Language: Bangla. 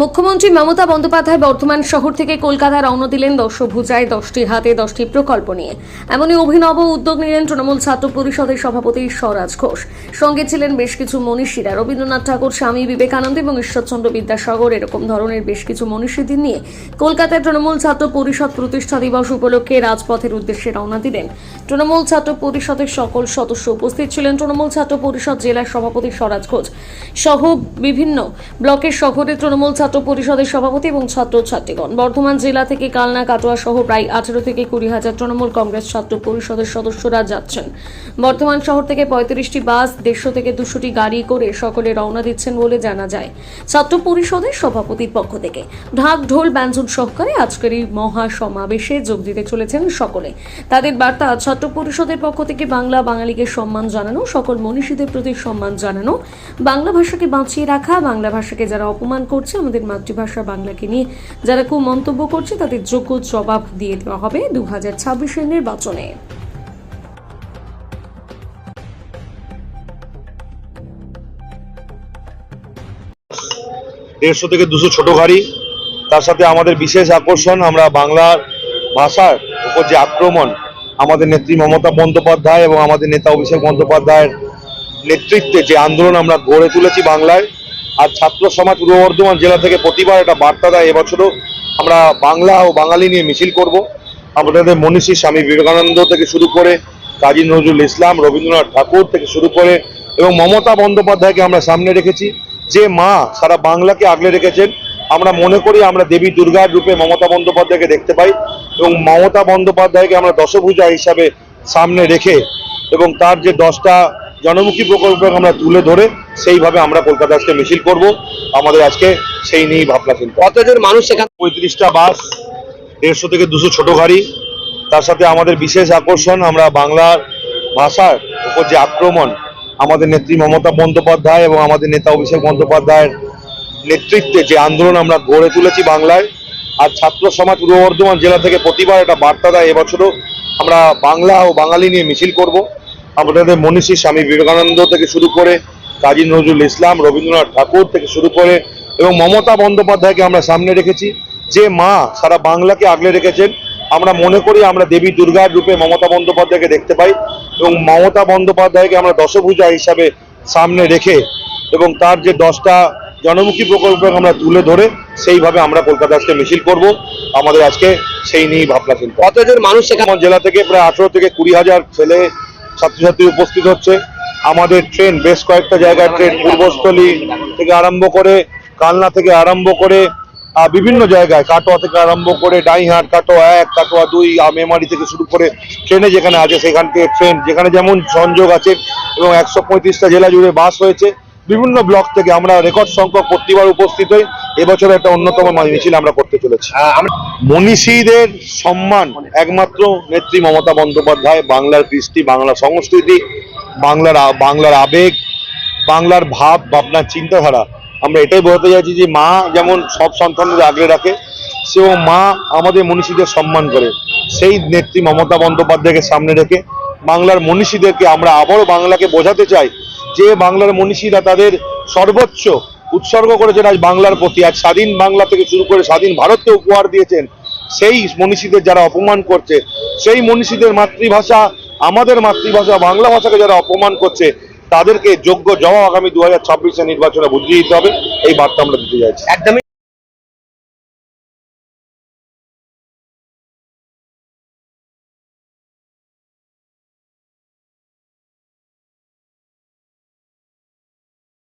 মুখ্যমন্ত্রী মমতা বন্দ্যোপাধ্যায় বর্ধমান শহর থেকে কলকাতা রওনা দিলেন দশভুজায় দশটি হাতে দশটি প্রকল্প নিয়ে। এমনই অভিনব উদ্যোগ নিলেন তৃণমূল ছাত্র পরিষদের সভাপতি স্বরাজ ঘোষ। সঙ্গে ছিলেন বেশ কিছু মনীষীরা। রবীন্দ্রনাথ ঠাকুর, স্বামী বিবেকানন্দ এবং ঈশ্বরচন্দ্র বিদ্যাসাগর এরকম ধরনের বেশ কিছু মনীষীদের নিয়ে কলকাতায় তৃণমূল ছাত্র পরিষদ প্রতিষ্ঠা দিবস উপলক্ষে রাজপথের উদ্দেশ্যে রওনা দিলেন। তৃণমূল ছাত্র পরিষদের সকল সদস্য উপস্থিত ছিলেন তৃণমূল ছাত্র পরিষদ জেলার সভাপতি স্বরাজ ঘোষ সহ বিভিন্ন ব্লকের শহরে তৃণমূল ছাত্র পরিষদের সভাপতি এবং ছাত্র ছাত্রীগণ। বর্ধমান জেলা থেকে কালনা, কাটোয়া সহ প্রায় আঠেরো থেকে কুড়ি হাজার তৃণমূল কংগ্রেস ছাত্র পরিষদের সদস্যরা যাচ্ছেন। বর্ধমান শহর থেকে পঁয়ত্রিশটি বাস, দেড়শো থেকে দুশোটি গাড়ি করে সকলে রওনা দিচ্ছেন বলে জানা যায় ছাত্র পরিষদের সভাপতির পক্ষ থেকে। ঢাক, ঢোল, ব্যঞ্জন সহকারে আজকের এই মহা সমাবেশে যোগ দিতে চলেছেন সকলে। তাদের বার্তা ছাত্র পরিষদের পক্ষ থেকে বাংলা বাঙালিকে সম্মান জানানো, সকল মনীষীদের প্রতি সম্মান জানানো, বাংলা ভাষাকে বাঁচিয়ে রাখা, বাংলা ভাষাকে যারা অপমান করছে আমাদের মাতৃভাষা বাংলাকে নিয়ে যারা খুব মন্তব্য করছে, তাদের যোগ্য জবাব দিয়ে দেওয়া হবে দু হাজার ছাব্বিশের নির্বাচনে। দেড়শো থেকে দুশো ছোট গাড়ি, তার সাথে আমাদের বিশেষ আকর্ষণ আমরা বাংলার ভাষার উপর যে আক্রমণ, আমাদের নেত্রী মমতা বন্দ্যোপাধ্যায় এবং আমাদের নেতা অভিষেক বন্দ্যোপাধ্যায়ের নেতৃত্বে যে আন্দোলন আমরা গড়ে তুলেছি বাংলায় আর ছাত্র সমাজ পূর্ব বর্ধমান জেলা থেকে প্রতিবার একটা বার্তা দেয় এবছরও আমরা বাংলা ও বাঙালি নিয়ে মিছিল করব। আমাদের মনীষী স্বামী বিবেকানন্দ থেকে শুরু করে কাজী নজরুল ইসলাম, রবীন্দ্রনাথ ঠাকুর থেকে শুরু করে এবং মমতা বন্দ্যোপাধ্যায়কে আমরা সামনে রেখেছি। যে মা সারা বাংলাকে আগলে রেখেছেন, আমরা মনে করি আমরা দেবী দুর্গার রূপে মমতা বন্দ্যোপাধ্যায়কে দেখতে পাই এবং মমতা বন্দ্যোপাধ্যায়কে আমরা দশভূজা হিসাবে সামনে রেখে এবং তার যে দশটা জনমুখী প্রকল্প আমরা তুলে ধরে সেইভাবে আমরা কলকাতা আজকে মিছিল করব। আমাদের আজকে সেই নিয়েই ভাবনা চিন্তা। কতজন মানুষ সেখানে? পঁয়ত্রিশটা বাস দেড়শো থেকে দুশো ছোট গাড়ি। তার সাথে আমাদের বিশেষ আকর্ষণ আমরা বাংলার ভাষার উপর যে আক্রমণ আমাদের নেত্রী মমতা বন্দ্যোপাধ্যায় এবং আমাদের নেতা অভিষেক বন্দ্যোপাধ্যায়ের নেতৃত্বে যে আন্দোলন আমরা গড়ে তুলেছি বাংলায় আর ছাত্র সমাজ পূর্ব বর্ধমান জেলা থেকে প্রতিবার একটা বার্তা দেয় এবছরও আমরা বাংলা ও বাঙালি নিয়ে মিছিল করব। আমাদের মনীষী স্বামী বিবেকানন্দ থেকে শুরু করে কাজী নজরুল ইসলাম রবীন্দ্রনাথ ঠাকুর থেকে শুরু করে এবং মমতা বন্দ্যোপাধ্যায়কে আমরা সামনে রেখেছি। যে মা সারা বাংলাকে আগলে রেখেছেন আমরা মনে করি আমরা দেবী দুর্গার রূপে মমতা বন্দ্যোপাধ্যায়কে দেখতে পাই এবং মমতা বন্দ্যোপাধ্যায়কে আমরা দশভূজা হিসাবে সামনে রেখে এবং তার যে দশটা জনমুখী প্রকল্প আমরা তুলে ধরে সেইভাবে আমরা কলকাতা আজকে মিছিল করব। আমাদের আজকে সেই নিয়েই ভাবনা চিন্তা। কতজন মানুষ সেখানে জেলা থেকে প্রায় আঠেরো থেকে কুড়ি হাজার ছেলে ছাত্রছাত্রী উপস্থিত হচ্ছে। আমাদের ট্রেন বেশ কয়েকটা জায়গায় ট্রেন পূর্বস্থলী থেকে আরম্ভ করে, কালনা থেকে আরম্ভ করে বিভিন্ন জায়গায়, কাটোয়া থেকে আরম্ভ করে, ডাইহাট, কাটোয়া এক, কাটোয়া দুই মেমারি থেকে শুরু করে ট্রেনে যেখানে আছে সেখান থেকে ট্রেন যেখানে যেমন সংযোগ আছে এবং একশো পঁয়ত্রিশটা জেলা জুড়ে বাস হয়েছে। বিভিন্ন ব্লক থেকে আমরা রেকর্ড সংখ্যক প্রতিবার উপস্থিত হই। এবছর একটা অন্যতম মিছিল আমরা করতে চলেছি। মনীষীদের সম্মান একমাত্র নেত্রী মমতা বন্দ্যোপাধ্যায় বাংলার কৃষ্টি বাংলা সংস্কৃতি বাংলার বাংলার আবেগ বাংলার ভাব ভাবনার চিন্তাধারা। আমরা এটাই বলতে চাইছি যে মা যেমন সব সন্তানদের আগলে রাখে সেও মা আমাদের মনীষীদের সম্মান করে। সেই নেত্রী মমতা বন্দ্যোপাধ্যায়কে সামনে রেখে বাংলার মনীষীদেরকে, আমরা আবারও বাংলাকে বোঝাতে চাই যে বাংলার মনীষীরা তাদের সর্বোচ্চ উৎসর্গ করেছেন আজ বাংলার প্রতি। আজ স্বাধীন বাংলা থেকে শুরু করে স্বাধীন ভারতকে উপহার দিয়েছেন সেই মনীষীদের যারা অপমান করছে, সেই মনীষীদের মাতৃভাষা, আমাদের মাতৃভাষা, বাংলা ভাষাকে যারা অপমান করছে, তাদেরকে যোগ্য জবাব আগামী দু হাজার নির্বাচনে বুঝিয়ে দিতে হবে। এই বার্তা আমরা দিতে চাইছি। একদমই